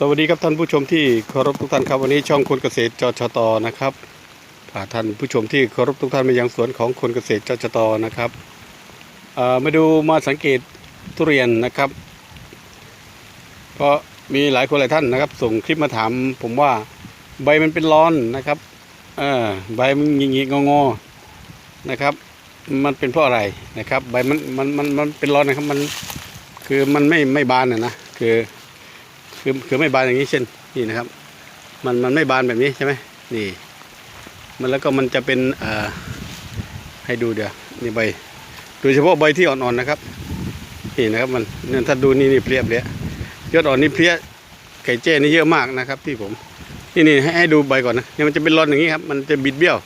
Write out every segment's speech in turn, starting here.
สวัสดีครับท่านผู้ชมที่เคารพทุกท่านครับวันนี้ช่องคนเกษตรจชตนะครับพาท่านผู้ชมที่เคารพทุกท่านมายังสวนของคนเกษตรจชตนะครับมาดูมาสังเกตทุเรียนนะครับ เพราะมีหลายคนหลายท่านนะครับ ส่งคลิปมาถามผมว่าใบมันเป็นร้อนนะครับใบมันงิกๆงอนะครับ มันเป็นเพราะอะไรนะครับ ใบมันมันมันมันเป็นร้อนนะครับมันคือมันไม่ไม่บานนะนะคือ คือคือไม่บานอย่างนี้เช่นนี่นะครับ มันมันไม่บานแบบนี้ใช่ไหมนี่ มันแล้วก็มันจะเป็นอ่อให้ดูเดี๋ยวนี่ใบโดยเฉพาะใบที่อ่อนๆนะครับนี่นะครับมันเนี่ยถ้าดูนี่นี่เพลียเพลียยอดอ่อนนี่เพลียไก่เจ้นี่เยอะมากนะครับที่ผมนี่นี่ให้ให้ดูใบก่อนนะเนี่ยมันจะเป็นรอนอย่างนี้ครับมันจะบิดเบี้ยว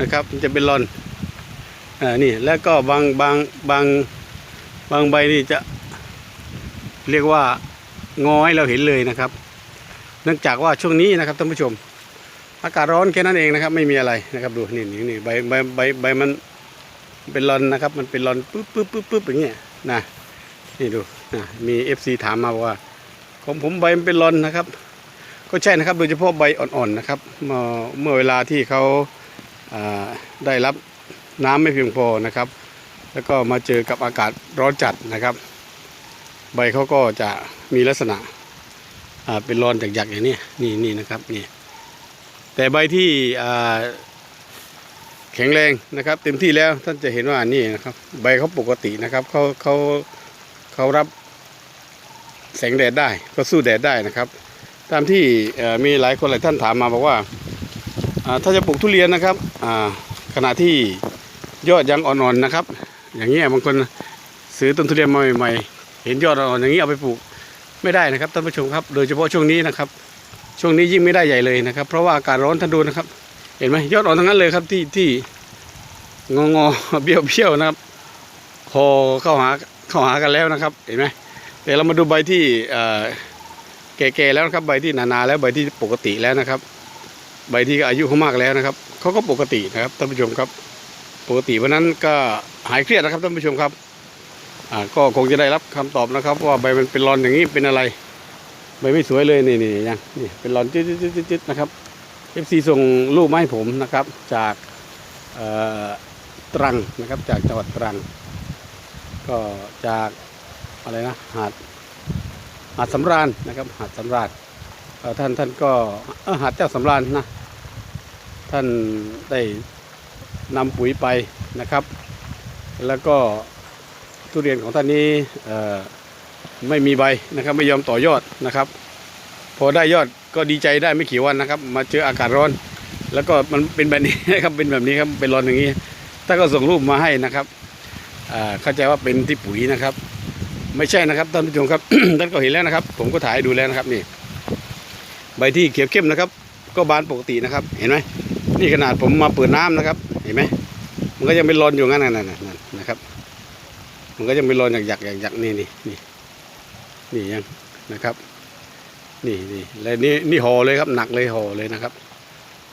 นะครับ มันจะเป็นรอนอ่านี่แล้วก็บางบางบางบางใบนี่จะเรียกว่า งอให้เราเห็นเลยนะครับ เนื่องจากว่าช่วงนี้นะครับท่านผู้ชม อากาศร้อนแค่นั้นเองนะครับ ไม่มีอะไรนะครับดูนี่นี่นี่ใบใบใบใบมันเป็นรอนนะครับ มันเป็นรอนปึ๊บปึ๊บปึ๊บปึ๊บอย่างเงี้ยนะนี่ดูนะมีเอฟซีถามมาว่าของผมใบมันเป็นรอนนะครับ ก็ใช่นะครับโดยเฉพาะใบอ่อนๆนะครับ เมื่อเมื่อเวลาที่เขาาได้รับน้ำไม่เพียงพอนะครับ แล้วก็มาเจอกับอากาศร้อนจัดนะครับ ใบเขาก็จะมีลักษณะเป็นรอนหยักๆอย่างนี้นี่นี่นะครับนี่แต่ใบที่แข็งแรงนะครับ เต็มที่แล้วท่านจะเห็นว่านี่นะครับ ใบเขาปกตินะครับเขาเขาเขารับแสงแดดได้ก็สู้แดดได้นะครับ ตามที่มีหลายคนหลายท่านถามมาบอกว่าถ้าจะปลูกทุเรียนนะครับอ่าขณะที่ยอดยังอ่อนๆนะครับ อย่างเงี้ยบางคนซื้อต้นทุเรียนมาใหม่ๆ เห็นยอดอ่อนอย่างนี้เอาไปปลูกไม่ได้นะครับท่านผู้ชมครับ โดยเฉพาะช่วงนี้นะครับ ช่วงนี้ยิ่งไม่ได้ใหญ่เลยนะครับ เพราะว่าอากาศร้อนท่านดูนะครับ เห็นไหมยอดอ่อนทั้งนั้นเลยครับที่ที่งองอเบี้ยวเบี้ยวนะครับคอเข้าหาเข้าหากันแล้วนะครับ เห็นไหมแต่เรามาดูใบที่แก่ๆแล้วนะครับใบที่นาๆแล้วใบที่ปกติแล้วนะครับ ใบที่อายุเขามากแล้วนะครับเขาก็ปกตินะครับท่านผู้ชมครับ ปกติวันนั้นก็หายเครียดนะครับท่านผู้ชมครับ ก็คงจะได้รับคำตอบนะครับ ว่าใบมันเป็นรอนอย่างนี้เป็นอะไร ใบไม่สวยเลยนี่นี่ยังนี่เป็นรอนจิ๊ดจิ๊ดจิ๊ดนะครับเอฟซีส่งรูปมาให้ผมนะครับ จากตรังนะครับจากจังหวัดตรัง ก็จากอะไรนะหาดหาดสำราญนะครับ หาดสำราญท่านท่านก็หาดเจ้าสำราญนะท่านได้นำปุ๋ยไปนะครับ แล้วก็ ทุเรียนของท่านนี้ไม่มีใบนะครับไม่ยอมต่อยอดนะครับ พอได้ยอดก็ดีใจได้ไม่กี่วันนะครับ มาเจออากาศร้อน แล้วก็มันเป็นแบบนี้นะครับเป็นแบบนี้ครับเป็นร้อนอย่างนี้ถ้านก็ส่งรูปมาให้นะครับเข้าใจว่าเป็นที่ปุ๋ยนะครับ ไม่ใช่นะครับท่านผู้ชมครับท่านก็เห็นแล้วนะครับ ผมก็ถ่ายดูแล้วนะครับนี่ ใบที่เขียวเข้มนะครับ ก็บานปกตินะครับ เห็นไหมนี่ขนาดผมมาเปิดน้ำนะครับ เห็นไหมมันก็ยังเป็นร้อนอยู่งั้นนั่น นั่นนั่นนะครับมันก็ยังเป็นรอยหยักๆหยักนี่นี่นี่นี่ยังนะครับ นี่นี่และนี่นี่ห่อเลยครับหนักเลยห่อเลยนะครับ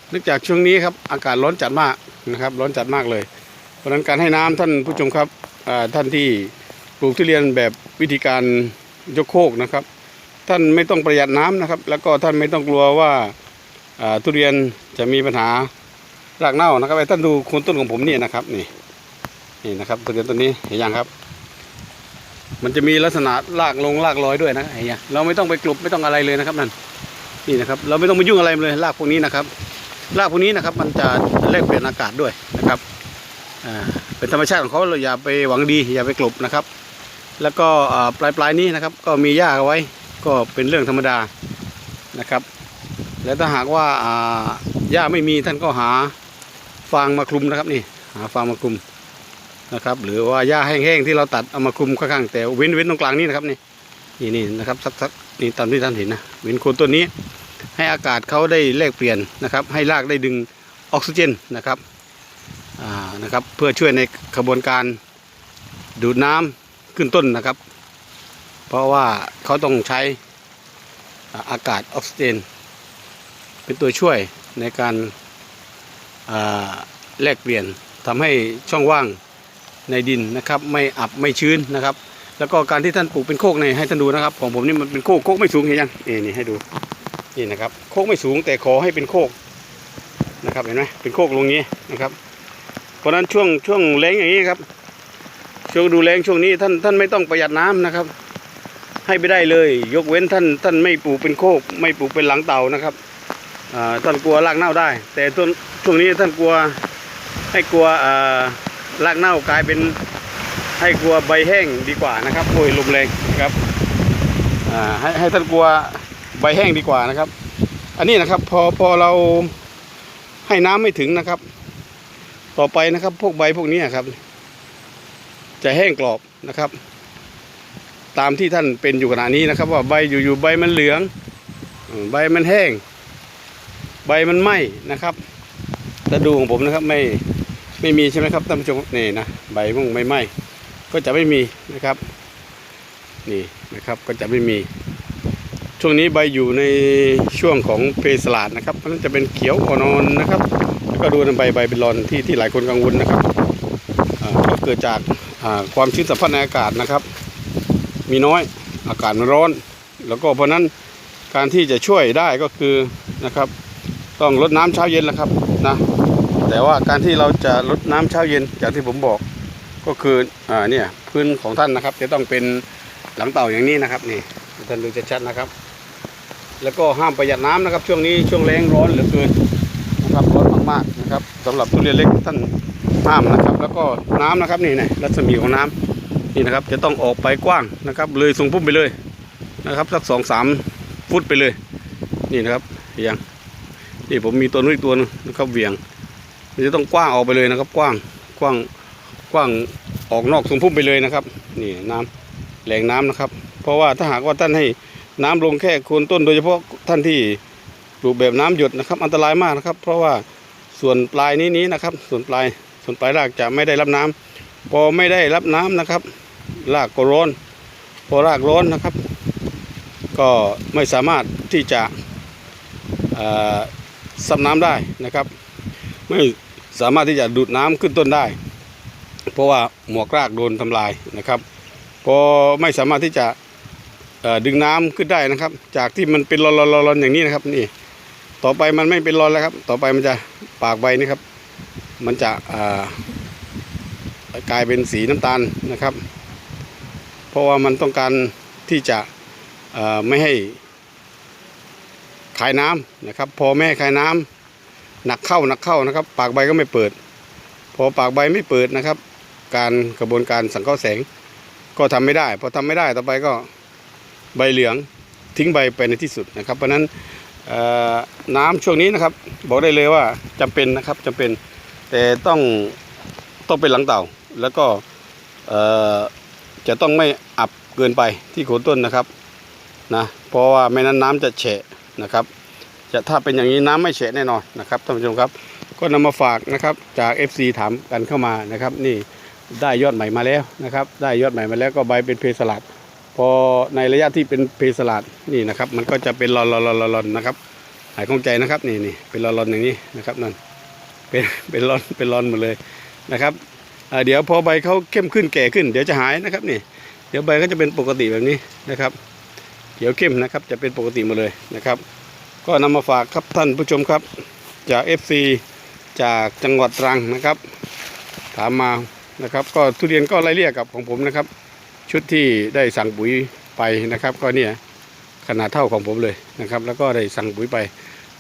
เนื่องจากช่วงนี้ครับอากาศร้อนจัดมากนะครับ ร้อนจัดมากเลย เพราะนั้นการให้น้ำท่านผู้ชมครับท่านที่ปลูกทุเรียนแบบวิธีการยกโคกนะครับ ท่านไม่ต้องประหยัดน้ำนะครับ แล้วก็ท่านไม่ต้องกลัวว่าทุเรียนจะมีปัญหารากเน่านะครับไอ้ท่านดูโคนต้นของผมนี่นะครับนี่นี่นะครับทุเรียนต้นนี้เห็นยังครับ มันจะมีลักษณะลากลงลากลอยด้วยนะเห็นยังเราไม่ต้องไปกลบไม่ต้องอะไรเลยนะครับนั่นนี่นะครับ เราไม่ต้องไปยุ่งอะไรเลยรากพวกนี้นะครับรากพวกนี้นะครับ มันจะแลกเปลี่ยนอากาศด้วยนะครับอ่าเป็นธรรมชาติของเขาเราอย่าไปหวังดีอย่าไปกลบนะครับ แล้วก็อ่าปลายปลายๆนี้นะครับ ก็มีหญ้าเอาไว้ก็เป็นเรื่องธรรมดานะครับ แล้วถ้าหากว่าอ่าหญ้าไม่มีท่านก็หาฟางมาคลุมนะครับนี่หาฟางมาคลุม นะครับหรือว่าหญ้าแห้งๆที่เราตัดเอามาคลุมข้างๆแต่เว้นเว้นตรงกลางนี่นะครับนี่นี่นี่นะครับสักสักนี่ตามที่ท่านเห็นนะเว้นโคนต้นนี้ ให้อากาศเขาได้แลกเปลี่ยนนะครับ ให้รากได้ดึงออกซิเจนนะครับอ่านะครับ เพื่อช่วยในกระบวนการดูดน้ำขึ้นต้นนะครับ เพราะว่าเขาต้องใช้อากาศออกซิเจน เป็นตัวช่วยในการแลกเปลี่ยนทำให้ช่องว่าง ในดินนะครับ ไม่อับไม่ชื้นนะครับ แล้วก็การที่ท่านปลูกเป็นโคกในให้ท่านดูนะครับ ของผมนี่มันเป็นโคกโคกไม่สูงเห็นยังนี่นี่ให้ดูนี่นะครับ โคกไม่สูงแต่ขอให้เป็นโคกนะครับเห็นไหมเป็นโคกลงนี้นะครับ เพราะฉะนั้นช่วงช่วงแรงอย่างนี้ครับ ช่วงดูแรงช่วงนี้ท่านท่านไม่ต้องประหยัดน้ำนะครับ ให้ไปได้เลย ยกเว้นท่านท่านไม่ปลูกเป็นโคก ไม่ปลูกเป็นหลังเต่านะครับท่านกลัวรากเน่าได้ แต่ช่วงนี้ท่านกลัวให้กลัวอ่า รากเน่ากลายเป็นให้กลัวใบแห้งดีกว่านะครับโอ้ยลมแรงนะครับให้ให้ท่านกลัวใบแห้งดีกว่านะครับ อันนี้นะครับพอพอเราให้น้ำไม่ถึงนะครับ ต่อไปนะครับ พวกใบพวกนี้ครับ จะแห้งกรอบนะครับ ตามที่ท่านเป็นอยู่ขณะนี้นะครับ ว่าใบอยู่ๆใบมันเหลือง ใบมันแห้ง ใบมันไหม้นะครับถ้าดูของผมนะครับไม่ ไม่มีใช่ไหมครับท่านผู้ชมนี่นะใบมันไม่ไหม้ก็จะไม่มีนะครับนี่นะครับก็จะไม่มี ช่วงนี้ใบอยู่ในช่วงของเพสลาดนะครับมันจะเป็นเขียวอ่อนนะครับ แล้วก็ดูในใบใบเป็นรอนที่ที่หลายคนกังวลนะครับก็เกิดจากความชื้นสัมพันธ์ในอากาศนะครับ มีน้อยอากาศมันร้อน แล้วก็เพราะนั้นการที่จะช่วยได้ก็คือนะครับ ต้องลดน้ำเช้าเย็นแหละครับนะ แต่ว่าการที่เราจะลดน้ำเช้าเย็นอย่างที่ผมบอกก็คืออ่าเนี่ยพื้นของท่านนะครับ จะต้องเป็นหลังเต่าอย่างนี้นะครับนี่ท่านดูชัดๆนะครับ แล้วก็ห้ามประหยัดน้ำนะครับ ช่วงนี้ช่วงแรงร้อนเหลือเกินนะครับร้อนมากๆนะครับสำหรับทุเรียนเล็กท่านห้ามนะครับ แล้วก็น้ำนะครับนี่นะรัศมีของน้ำนี่นะครับ จะต้องออกไปกว้างนะครับ เลยทรงพุ่มไปเลยนะครับสักสองสามฟุตไปเลย นี่นะครับเวียงนี่ผมมีตัวนู้นอีกตัวหนึงนะครับเวียง มันจะต้องกว้างออกไปเลยนะครับ กว้างกว้างกว้างออกนอกทรงพุ่มไปเลยนะครับ นี่น้ำแหล่งน้ำนะครับ เพราะว่าถ้าหากว่าท่านให้น้ำลงแค่โคนต้น โดยเฉพาะท่านที่ปลูกแบบน้ำหยดนะครับ อันตรายมากนะครับ เพราะว่าส่วนปลายนี้นี้นะครับ ส่วนปลายส่วนปลายรากจะไม่ได้รับน้ำพอไม่ได้รับน้ำนะครับ รากก็ร้อนพอรากร้อนนะครับ ก็ไม่สามารถที่จะซับน้ำได้นะครับ ไม่ สามารถที่จะดูดน้ำขึ้นต้นได้ เพราะว่าหมวกรากโดนทำลายนะครับพอไม่สามารถที่จะดึงน้ำขึ้นได้นะครับ จากที่มันเป็นรอนๆๆอย่างนี้นะครับนี่ต่อไปมันไม่เป็นรอนแล้วครับ ต่อไปมันจะปากใบนี่ครับ มันจะกลายเป็นสีน้ำตาลนะครับ เพราะว่ามันต้องการที่จะไม่ให้ขายน้ำนะครับ พอไม่ขายน้ำ หนักเข้าหนักเข้านะครับ ปากใบก็ไม่เปิด พอปากใบไม่เปิดนะครับ การกระบวนการสังเคราะห์แสง ก็ทำไม่ได้พอทำไม่ได้ต่อไปก็ใบเหลืองทิ้งใบไปในที่สุดนะครับ เพราะฉะนั้นน้ำช่วงนี้นะครับ บอกได้เลยว่าจำเป็นนะครับจำเป็นแต่ต้องต้องเป็นหลังเต่าแล้วก็จะต้องไม่อับเกินไปที่โคนต้นนะครับนะเพราะว่าไม่นั้นน้ำจะแฉะนะครับ จะถ้าเป็นอย่างนี้น้ำไม่แฉะแน่นอนนะครับท่านผู้ชมครับ ก็นำมาฝากนะครับจาก FC ถามกันเข้ามานะครับ นี่ได้ยอดใหม่มาแล้วนะครับ ได้ยอดใหม่มาแล้วก็ใบเป็นเพสลัด พอในระยะที่เป็นเพสลัดนี่นะครับ มันก็จะเป็นรอนรอนรอนรอนนะครับหายข้องใจนะครับนี่นี่เป็นรอนรอนอย่างนี้นะครับนั่นเป็นเป็นรอนเป็นรอนหมดเลยนะครับเดี๋ยวพอใบเขาเข้มขึ้นแก่ขึ้น เดี๋ยวจะหายนะครับนี่ เดี๋ยวใบก็จะเป็นปกติแบบนี้นะครับเขียวเข้มนะครับจะเป็นปกติหมดเลยนะครับ ก็นำมาฝากครับท่านผู้ชมครับ จาก FC จากจังหวัดตรังนะครับ ถามมานะครับ ก็ทุเรียนก็ไล่เรียกกับของผมนะครับ ชุดที่ได้สั่งปุ๋ยไปนะครับ ก็เนี่ยขนาดเท่าของผมเลยนะครับ แล้วก็ได้สั่งปุ๋ยไป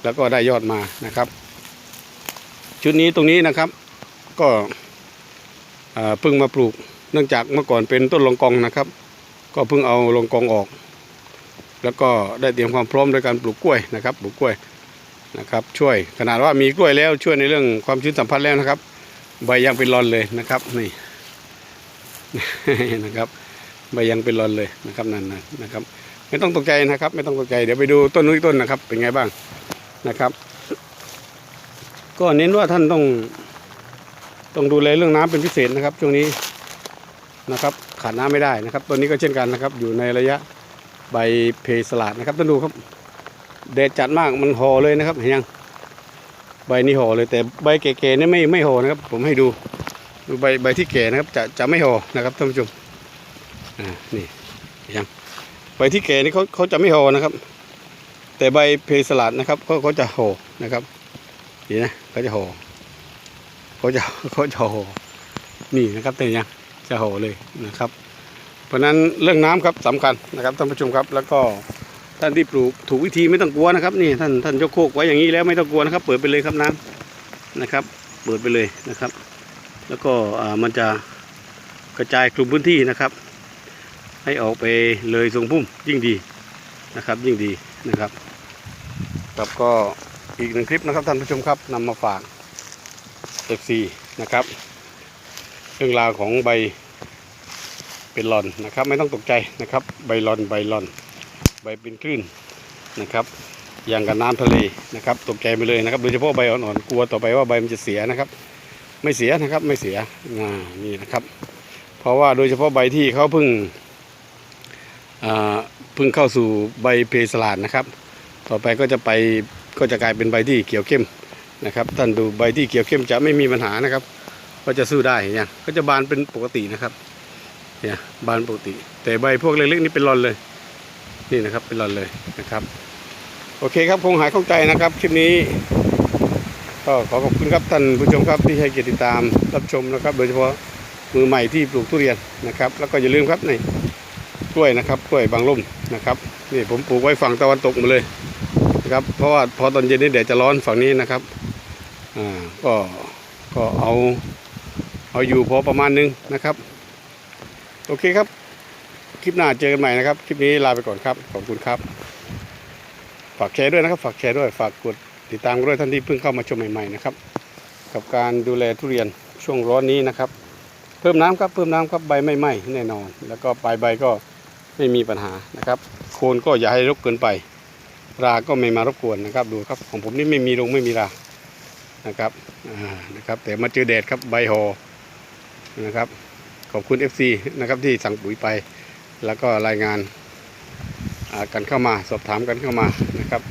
แล้วก็ได้ยอดมานะครับ ชุดนี้ตรงนี้นะครับ ก็เพิ่งมาปลูก เนื่องจากเมื่อก่อนเป็นต้นลองกองนะครับ ก็เพิ่งเอาลองกองออก แล้วก็ได้เตรียมความพร้อมโดยการปลูกกล้วยนะครับปลูกกล้วยนะครับ ช่วยขนาดว่ามีกล้วยแล้วช่วยในเรื่องความชื้นสัมพันธ์แล้วนะครับ ใบยังเป็นรอนเลยนะครับนี่นะครับใบยังเป็นรอนเลยนะครับนั่นนะครับ ไม่ต้องตกใจนะครับ ไม่ต้องตกใจเดี๋ยวไปดูต้นนู้นอีกต้นนะครับ เป็นไงบ้างนะครับ ก็เน้นว่าท่านต้องต้องดูแลเรื่องน้ำเป็นพิเศษนะครับช่วงนี้นะครับ ขาดน้ำไม่ได้นะครับ ตัวนี้ก็เช่นกันนะครับ อยู่ในระยะ ใบเพสลาดนะครับท่านดูครับแดดจัดมากมันห่อเลยนะครับเห็นยังใบนี้ห่อเลยแต่ใบแก่ๆนี่ไม่ไม่ห่อนะครับ ผมให้ดูดูใบใบที่แก่นะครับ จะจะไม่ห่อนะครับท่านผู้ชมอ่านี่ยังใบที่แก่นี่เขาเขาจะไม่ห่อนะครับ แต่ใบเพสลัดนะครับเขาเขาจะห่อนะครับนี่นะเขาจะห่อเขาจะเขาจะห่อนี่นะครับแต่ยังจะห่อเลยนะครับ ราะนั้นเรื่องน้ำครับสำคัญนะครับท่านผู้ชมครับ แล้วก็ท่านที่ปลูกถูกวิธีไม่ต้องกลัวนะครับนี่ท่านท่านยกโคกไว้อย่างนี้แล้วไม่ต้องกลัวนะครับ เปิดไปเลยครับน้ำนะครับ เปิดไปเลยนะครับ แล้วก็มันจะกระจายกลุ่มพื้นที่นะครับ ให้ออกไปเลยทรงพุ่มยิ่งดีนะครับยิ่งดีนะครับครับก็อีกหนึ่งคลิปนะครับท่านผู้ชมครับนำมาฝาก FC นะครับ เรื่องราวของใบ เป็นหลอนนะครับ ไม่ต้องตกใจนะครับ ใบหลอนใบหลอน ใบเป็นคลื่นนะครับอย่างกับน้ำทะเลนะครับตกใจไปเลยนะครับโดยเฉพาะใบอ่อนๆกลัวต่อไปว่าใบมันจะเสียนะครับ ไม่เสียนะครับไม่เสียอ่านี่นะครับ เพราะว่าโดยเฉพาะใบที่เขาเพิ่งเพิ่งเข้าสู่ใบเพสลาดนะครับ ต่อไปก็จะไปก็จะกลายเป็นใบที่เขียวเข้มนะครับท่านดูใบที่เขียวเข้มจะไม่มีปัญหานะครับ ก็จะสู้ได้เนี่ยก็จะบานเป็นปกตินะครับ เนี่ยบานปกติ แต่ใบพวกเล็กๆนี่เป็นรอนเลย นี่นะครับเป็นรอนเลยนะครับ โอเคครับคงหายเข้าใจนะครับคลิปนี้ก็ขอขอบคุณครับท่านผู้ชมครับที่ให้เกียรติติดตามรับชมนะครับ โดยเฉพาะมือใหม่ที่ปลูกทุเรียนนะครับ แล้วก็อย่าลืมครับนี่กล้วยนะครับกล้วยบางล่มนะครับนี่ผมปลูกไว้ฝั่งตะวันตกหมาเลยนะครับ เพราะว่าพอตอนเย็นนี่แดดจะร้อนฝั่งนี้นะครับอ่าก็ก็เอาเอาอยู่พอประมาณนึงนะครับ โอเคครับ คลิปหน้าเจอกันใหม่นะครับ คลิปนี้ลาไปก่อนครับ ขอบคุณครับ ฝากแชร์ด้วยนะครับ ฝากแชร์ด้วย ฝากกดติดตามด้วยท่านที่เพิ่งเข้ามาชมใหม่ๆนะครับ กับการดูแลทุเรียนช่วงร้อนนี้นะครับ เพิ่มน้ำครับ เพิ่มน้ำครับ ใบไม่ไหม้แน่นอน แล้วก็ปลายใบก็ไม่มีปัญหานะครับ โคนก็อย่าให้รกเกินไป ราก็ไม่มารบกวนนะครับ ดูครับ ของผมนี่ไม่มีลงไม่มีรา นะครับ อ่า นะครับ แต่มาเจอแดดครับ ใบหอนะครับ ขอบคุณ FC นะครับที่สั่งปุ๋ยไป แล้วก็รายงานอ่ากันเข้ามาสอบถามกันเข้ามานะครับ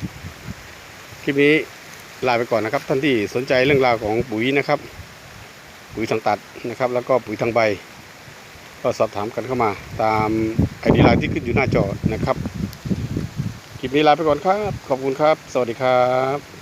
คลิปนี้ลาไปก่อนนะครับ ท่านที่สนใจเรื่องราวของปุ๋ยนะครับ ปุ๋ยทางตัดนะครับ แล้วก็ปุ๋ยทางใบ ก็สอบถามกันเข้ามา ตามไอดีไลน์ที่ขึ้นอยู่หน้าจอนะครับ คลิปนี้ลาไปก่อนครับ ขอบคุณครับ สวัสดีครับ